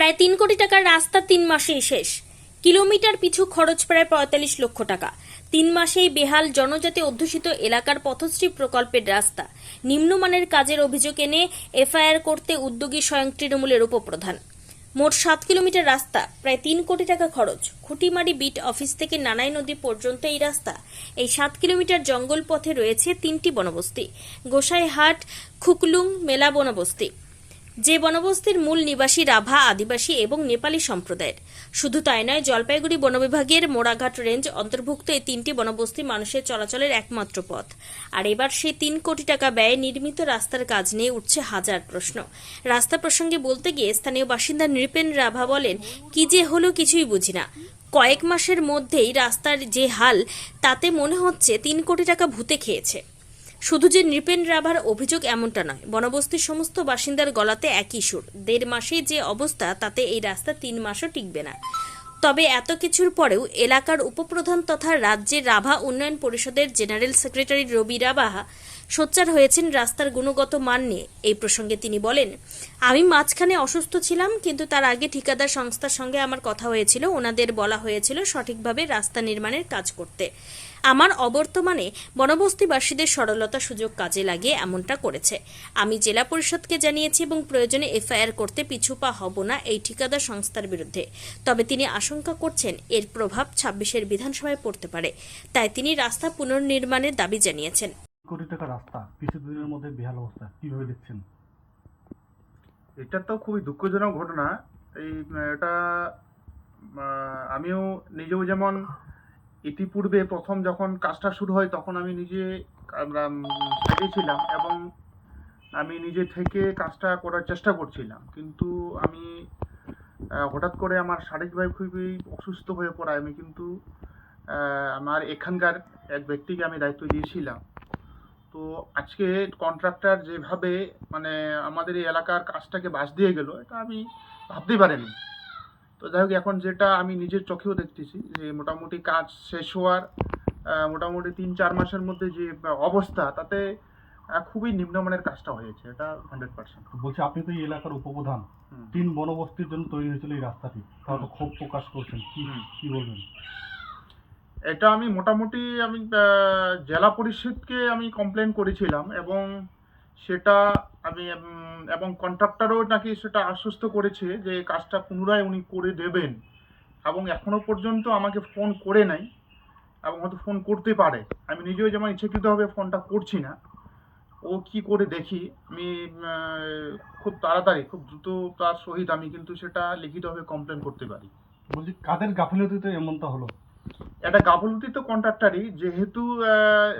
প্রায় তিন কোটি টাকার রাস্তা তিন মাসেই শেষ। কিলোমিটার পিছু খরচ প্রায় পঁয়তাল্লিশ লক্ষ টাকা। তিন মাসেই বেহাল জনজাতি অধ্যুষিত এলাকার পথশ্রী প্রকল্পের রাস্তা। নিম্নমানের কাজের অভিযোগ এনে এফআইআর করতে উদ্যোগী স্বয়ং তৃণমূলের উপপ্রধান। মোট সাত কিলোমিটার রাস্তা, প্রায় তিন কোটি টাকা খরচ। খুঁটিমারি বিট অফিস থেকে নানাই নদী পর্যন্ত এই রাস্তা। এই সাত কিলোমিটার জঙ্গল পথে রয়েছে তিনটি বনবস্তি। গোসাইহাট, খুকলুং, মেলা বনবস্তি। যে বনবস্তির মূল নিবাসী রাভা, আদিবাসী এবং নেপালি সম্প্রদায়ের। শুধু তাই নয়, জলপাইগুড়ি বন বিভাগের মোড়াঘাট রেঞ্জ অন্তর্ভুক্ত এই তিনটি বনবস্তি মানুষের চলাচলের একমাত্র পথ। আর এবার সেই তিন কোটি টাকা ব্যয়ে নির্মিত রাস্তার কাজ নিয়ে উঠছে হাজার প্রশ্ন। রাস্তা প্রসঙ্গে বলতে গিয়ে স্থানীয় বাসিন্দা নৃপেন রাভা বলেন, কি যে হলো কিছুই বুঝি না। কয়েক মাসের মধ্যেই রাস্তার যে হাল, তাতে মনে হচ্ছে তিন কোটি টাকা ভূতে খেয়েছে। শুধু যে নৃপেন রাভার অভিযোগ এমনটা নয়, বনবস্তির সমস্ত বাসিন্দার গলাতে একই সুর। দেড় মাসে যে অবস্থা, তাতে এই রাস্তা তিন মাসও টিকবে না। তবে এত কিছুর পরেও এলাকার উপপ্রধান তথা রাজ্যের রাভা উন্নয়ন পরিষদের জেনারেল সেক্রেটারি রবি রাভা সোচ্চার হয়েছেন রাস্তার গুণগত মান নিয়ে। এই প্রসঙ্গে তিনি বলেন, আমি মাঝখানে অসুস্থ ছিলাম, কিন্তু তার আগে ঠিকাদার সংস্থার সঙ্গে আমার কথা হয়েছিল। ওনাদের বলা হয়েছিল সঠিকভাবে রাস্তা নির্মাণের কাজ করতে। আমার অবর্তমানে বনবস্তিবাসীদের সরলতা সুযোগ কাজে লাগিয়ে এমনটা করেছে। আমি জেলা পরিষদকে জানিয়েছি এবং প্রয়োজনে এফআইআর করতে পিছু পা হব না এই ঠিকাদার সংস্থার বিরুদ্ধে। তবে তিনি আশঙ্কা করছেন এর প্রভাব ছাব্বিশের বিধানসভায় পড়তে পারে। তাই তিনি রাস্তা পুনর্নির্মাণের দাবি জানিয়েছেন। কোটি টাকা রাস্তা কিছু দিনের মধ্যে বেহাল অবস্থা কীভাবে দেখছেন? এটা তো খুবই দুঃখজনক ঘটনা। এই এটা আমিও নিজেও যেমন ইতিপূর্বে প্রথম যখন কাজটা শুরু হয়, তখন আমি নিজে ছিলাম এবং আমি নিজে থেকে কাজটা করার চেষ্টা করছিলাম। কিন্তু আমি হঠাৎ করে আমার শারীরিকভাবে খুবই অসুস্থ হয়ে পড়ায়। আমি কিন্তু আমার এখানকার এক ব্যক্তিকে আমি দায়িত্ব দিয়েছিলাম। তো আজকে কন্ট্রাক্টর যেভাবে মানে আমাদের এই এলাকার কাজটাকে বাস দিয়ে গেল, এটা আমি ভাবতেই পারিনি। তো যাই হোক এখন যেটা আমি নিজের চোখেও দেখতেছি যে মোটামুটি কাজ শেষ হওয়ার মোটামুটি তিন চার মাসের মধ্যে যে অবস্থা তাতে খুবই নিম্নমানের কাজটা হয়েছে এটা হান্ড্রেড পার্সেন্ট বলছি আপনি তো এই এলাকার উপপ্রধান। তিন বনবস্তির জন্য তৈরি হয়েছিল এই রাস্তাটি। তারা তো ক্ষোভ প্রকাশ করছেন। কি। কি বলবেন? এটা আমি মোটামুটি আমি জেলা পরিষদকে আমি কমপ্লেন করেছিলাম এবং সেটা আমি এবং কন্ট্রাক্টরও নাকি সেটা আশ্বস্ত করেছে যে কাজটা পুনরায় উনি করে দেবেন। এবং এখনও পর্যন্ত আমাকে ফোন করে নাই, এবং হয়তো ফোন করতে পারে। আমি নিজেও যেমন ইচ্ছাকৃতভাবে ফোনটা করছি না, ও কি করে দেখি, আমি খুব তাড়াতাড়ি, খুব দ্রুত তার সহিত আমি কিন্তু সেটা লিখিতভাবে কমপ্লেন করতে পারি। বলছি, কাদের গাফিলতিতে এমনটা হলো? এটা গাফলতি তো কন্ট্রাক্টারই যেহেতু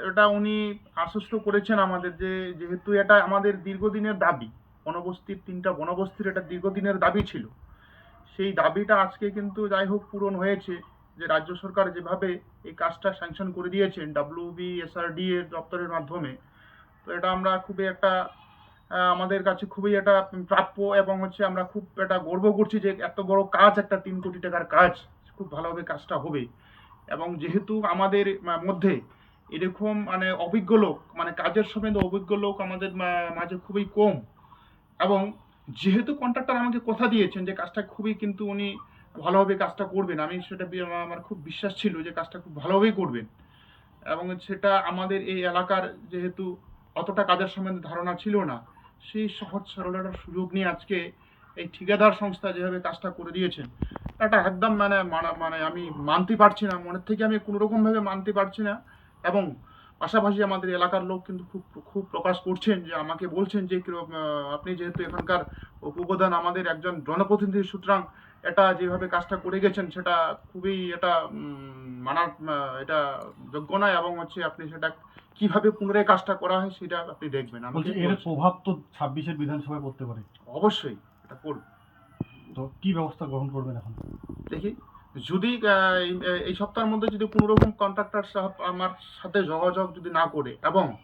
এটা উনি আশ্বস্ত করেছেন আমাদের যে, যেহেতু এটা আমাদের দীর্ঘদিনের দাবি, বনবস্তির তিনটা, বনবস্তির এটা দীর্ঘদিনের দাবি ছিল। সেই দাবিটা আজকে কিন্তু যাই হোক পূরণ হয়েছে যে, রাজ্য সরকার যেভাবে এই কাজটা স্যাংশন করে দিয়েছেন ডাব্লিউবি এসআরডি এর দপ্তরের মাধ্যমে, তো এটা আমরা খুবই একটা আমাদের কাছে খুবই এটা প্রাপ্য এবং হচ্ছে আমরা খুব এটা গর্ব করছি যে, এত বড় কাজ একটা তিন কোটি টাকার কাজ, খুব ভালোভাবে কাজটা হবে। এবং যেহেতু আমাদের মধ্যে এরকম মানে অভিজ্ঞ লোক মানে কাজের সময় অভিজ্ঞ লোক আমাদের মাঝে খুবই কম। এবং যেহেতু কন্ট্রাক্টর আমাকে কথা দিয়েছেন যে, কাজটা খুবই কিন্তু উনি ভালোভাবে কাজটা করবেন, আমি সেটা আমার- খুব বিশ্বাস ছিল যে, কাজটা খুব ভালোভাবেই করবেন। এবং সেটা আমাদের এই এলাকার যেহেতু অতটা কাজের সম্বন্ধে ধারণা ছিল না, সেই সহজ সরলতার সুযোগ নিয়ে আজকে এই ঠিকাদার সংস্থা যেভাবে কাজটা করে দিয়েছেন এটা একদম মানে মানা- মানে আমি মানতে পারছি না মনের থেকে আমি কোনো রকম ভাবে মানতে পারছি না। এবং পাশাপাশি আমাদের এলাকার লোক কিন্তু খুব খুব প্রকাশ করছেন যে আমাকে বলছেন যে আপনি যেহেতু এখানকার উপপ্রধান আমাদের একজন জনপ্রতিনিধি সুতরাং এটা যেভাবে কাজটা করে গেছেন সেটা খুবই এটা মানার এটা যোগ্য নয়। এবং হচ্ছে আপনি সেটা কীভাবে পুনরায় কাজটা করা হয় সেটা আপনি দেখবেন। এর। প্রভাব তো ছাব্বিশের বিধানসভায় পড়তে পারে। অবশ্যই এটা করবে তো কি ব্যবস্থা গ্রহণ করবেন এখন? দেখি। যদি এই- সপ্তাহের মধ্যে যদি কোনো রকম কন্ট্রাক্টর সাহেব আমার সাথে যোগাযোগ যদি না করে এবং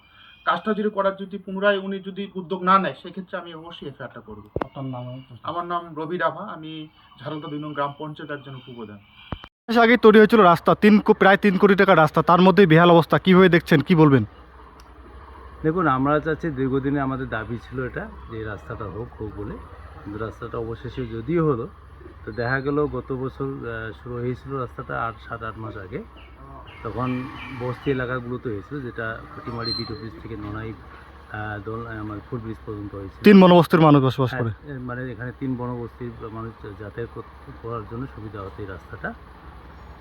কাজটা যদি করার যদি পুনরায় উনি যদি উদ্যোগ না নেয় সেক্ষেত্রে আমি অবশ্যই এফআইআরটা করব। আপনার নাম আমার নাম রবি রাভা আমি ঝাড়লতা দুই নং গ্রাম পঞ্চায়েত একজন উপপ্রধান। আগে তৈরি হয়েছিল রাস্তা তিন কো- প্রায় তিন কোটি টাকা রাস্তা তার মধ্যে বেহাল অবস্থা কীভাবে দেখছেন কি বলবেন? দেখুন আমরা চাচ্ছি দীর্ঘদিনে আমাদের দাবি ছিল এটা যে রাস্তাটা হোক হোক বলে। কিন্তু রাস্তাটা অবশেষে যদিও হলো তো দেখা গেল গত বছর শুরু হয়েছিল রাস্তাটা আট সাত আট মাস আগে। তখন বস্তি এলাকাগুলোতে হয়েছিল যেটা খুঁটিমারি বিট অফিস থেকে নোনাই দোল আমার ফুট ব্রিজ পর্যন্ত হয়েছিল। তিন বনবস্তির মানুষ বসবাস করে। হ্যাঁ, মানে এখানে তিন বনবস্তির মানুষ যাতায়াত করার জন্য সুবিধা হতো এই রাস্তাটা।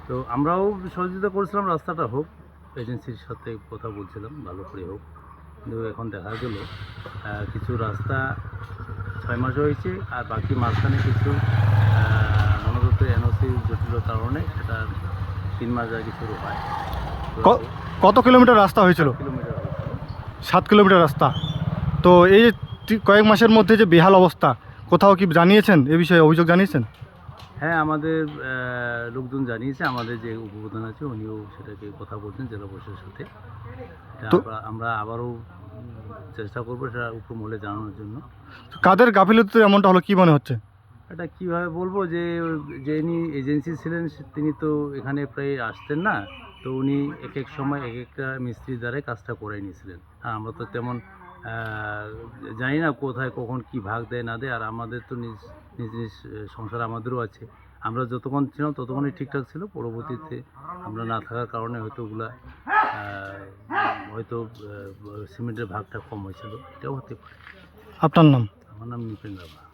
তো আমরাও সহযোগিতা করেছিলাম রাস্তাটা হোক এজেন্সির সাথে কথা বলছিলাম ভালো করে হোক। কিন্তু এখন দেখা গেল কিছু রাস্তা ছয় মাস হয়েছে আর বাকি মাঝখানে কিছু মনোদত্ত এনওসি জটিল কারণে সেটা তিন মাস আগে শুরু হয়। কত কিলোমিটার রাস্তা হয়েছিল? সাত কিলোমিটার রাস্তা। তো এই যে কয়েক মাসের মধ্যে যে বেহাল অবস্থা কোথাও কি জানিয়েছেন? এ বিষয়ে অভিযোগ জানিয়েছেন? হ্যাঁ আমাদের লোকজন জানিয়েছে আমাদের যে উপপ্রধান আছে উনিও সেটাকে কথা বলছেন জেলা পরিষদের সাথে। আমরা- আমরা আবারও চেষ্টা করব সেটা উপমহলে জানানোর জন্য। কাদের গাফিলতিতে এমনটা হলো কি মনে হচ্ছে? এটা কীভাবে বলব যে যিনি এজেন্সি ছিলেন তিনি তো এখানে প্রায় আসতেন না তো উনি এক এক সময় এক একটা মিস্ত্রির দ্বারাই কাজটা করে নিয়েছিলেন। আর আমরা তো তেমন জানি না কোথায় কখন কি ভাগ দেয় না দেয় আর আমাদের তো নিজ নিজ নিজ সংসার আমাদেরও আছে। আমরা যতক্ষণ ছিলাম ততক্ষণই ঠিকঠাক ছিল পরবর্তীতে আমরা না থাকার কারণে হয়তো ওগুলা হয়তো সিমেন্টের ভাগটা কম হয়েছিল। এটাও হতে পারে। আপনার নাম? আমার নাম নিপেন রাভা।